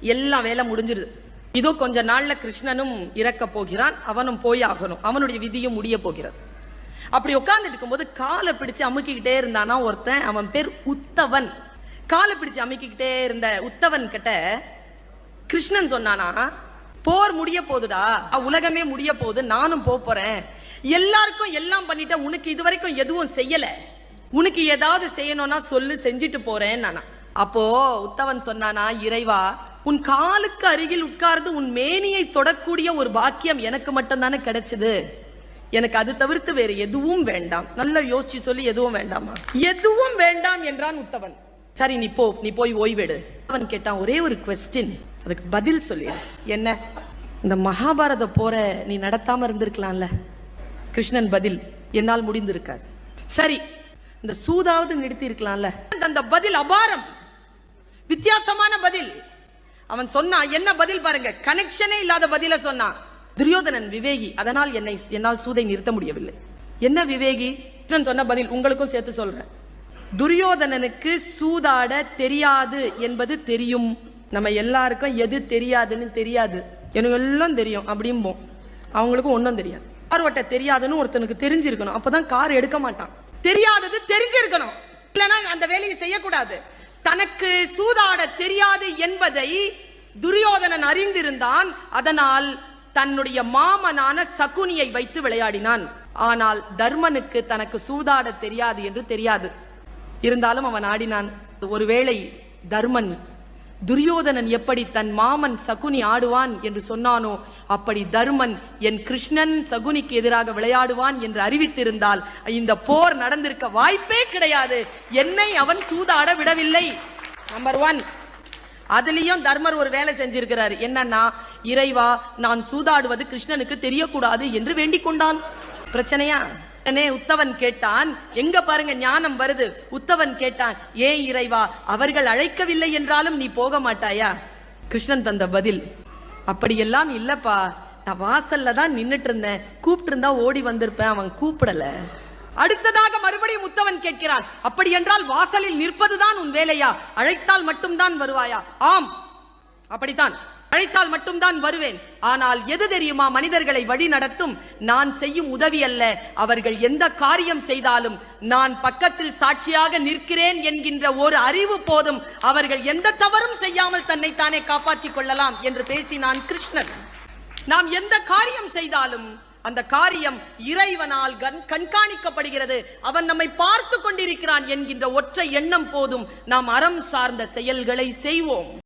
எல்லாம் வேலை முடிஞ்சிருது. இதோ கொஞ்ச நாள்ல கிருஷ்ணனும் இறக்க போகிறான் அவனும் போய் ஆகணும். அவனுடைய விதியும் முடிய போகிறது. அப்படி உட்கார்ந்துட்டு இருக்கும்போது காலை பிடிச்சு அமுக்கிக்கிட்டே இருந்தானா ஒருத்தன்? அவன் பேர் உத்தவன். காலை பிடிச்சு அமுக்கிக்கிட்டே இருந்த உத்தவன் கிட்ட கிருஷ்ணன் சொன்னானா போர் முடிய போகுதுடா உலகமே முடிய போகுது. நானும் போக போறேன். எல்லாருக்கும் எல்லாம் பண்ணிட்டேன். உனக்கு இதுவரைக்கும் எதுவும் செய்யல. உனக்கு ஏதாவது செய்யணும்னா சொல்லு செஞ்சுட்டு போறேன் நானா. அப்போ உத்தவன் சொன்னானா இறைவா உன் காலுக்கு அருகில் உட்கார்ந்து உன் மேனியை தொடக்கூடிய ஒரு பாக்கியம் எனக்கு மட்டும்தானே கிடைச்சது. எனக்கு அது தவிர்த்து வேறு எதுவும் வேண்டாம். நல்லா யோசிச்சு சொல்லி எதுவும் வேண்டாமா? எதுவும் வேண்டாம் என்றான் உத்தவன். சரி நீ போ நீ போய் ஓய்வெடு. அவன் கேட்டான் ஒரே ஒரு கொஸ்டின் அதுக்கு பதில் சொல்லி என்ன? இந்த மகாபாரத போற நீ நடத்தாம இருந்திருக்கலாம்ல? கிருஷ்ணன் பதில் என்னால் முடிந்திருக்காது. சரி இந்த சூதாவது நிறுத்தி இருக்கலாம்ல? அந்த பதில் அபாரம். வித்தியாசமான பதில். அவன் சொன்னான் என்ன பதில் பாருங்க. கனெக்ஷனே இல்லாத பதில சொன்னான் துரியோதனன் விவேகி அதனால் என்னை என்னால் சூதை நிறுத்த முடியவில்லை. என்ன விவேகி? சொன்ன பதில் உங்களுக்கும் சேர்த்து சொல்றேன். துரியோதனனுக்கு சூதாட தெரியாது என்பது தெரியும். நம்ம எல்லாருக்கும் எது தெரியாதுன்னு தெரியாது. எனக்கு எல்லாம் தெரியும் அப்படிம்போம் அவங்களுக்கும் ஒன்றும் தெரியாது. கார் ஓட்ட தெரியாதுன்னு ஒருத்தனுக்கு தெரிஞ்சிருக்கணும். அப்பதான் கார் எடுக்க மாட்டான். தெரியாதது தெரிஞ்சிருக்கணும். இல்லைன்னா அந்த வேலையை செய்யக்கூடாது. தனக்கு சூதாட தெரியாது என்பதை துரியோதனன் அறிந்திருந்தான். அதனால் தன்னுடைய மாமனான சகுனியை வைத்து விளையாடினான். ஆனால் தர்மனுக்கு தனக்கு சூதாட தெரியாது என்று தெரியாது. இருந்தாலும் அவன் ஆடினான். ஒருவேளை தர்மன் துரியோதனன் எப்படி தன் மாமன் சகுனி ஆடுவான் என்று சொன்னானோ அப்படி தர்மன் என் கிருஷ்ணன் சகுனிக்கு எதிராக விளையாடுவான் என்று அறிவித்திருந்தால் இந்த போர் நடந்திருக்க வாய்ப்பே கிடையாது. என்னை அவன் சூதாட விடவில்லை. நம்பர் ஒன் அதுலேயும் தர்மர் ஒரு வேலை செஞ்சிருக்கிறார். என்னன்னா இறைவா நான் சூதாடுவது கிருஷ்ணனுக்கு தெரியக்கூடாது என்று வேண்டிக் கொண்டான். பிரச்சனையா? உடனே உத்தவன் கேட்டான். எங்க பாருங்க ஞானம் வருது. உத்தவன் கேட்டான் ஏன் இறைவா அவர்கள் அழைக்கவில்லை என்றாலும் நீ போக மாட்டாயா? கிருஷ்ணன் தந்த பதில் அப்படியெல்லாம் இல்லப்பா. நான் வாசல்ல தான் நின்னுட்டு இருந்தேன் கூப்பிட்டு இருந்தா ஓடி வந்திருப்பேன். அவன் கூப்பிடல. அடுத்ததாக மறுபடியும் உத்தவன் கேட்கிறான் அப்படி என்றால் வாசலில் நிற்பதுதான் உன் வேலையா? அழைத்தால் மட்டும்தான் வருவாயா? ஆம். அப்படித்தான். அழைத்தால் மட்டும்தான் வருவேன். ஆனால் எது தெரியுமா மனிதர்களை வழி நடத்தும்? நான் செய்யும் உதவி அல்ல. அவர்கள் எந்த காரியம் செய்தாலும் நான் பக்கத்தில் சாட்சியாக நிற்கிறேன் என்கின்ற ஒரு அறிவு போதும். அவர்கள் எந்த தவறும் செய்யாமல் தன்னைத்தானே காப்பாற்றிக் கொள்ளலாம் என்று பேசினான் கிருஷ்ணன். நாம் எந்த காரியம் செய்தாலும் அந்த காரியம் இறைவனால் கண்- கண்காணிக்கப்படுகிறது. அவன் நம்மை பார்த்து கொண்டிருக்கிறான் என்கின்ற ஒற்றை எண்ணம் போதும் நாம் அறம் சார்ந்த செயல்களை செய்வோம்.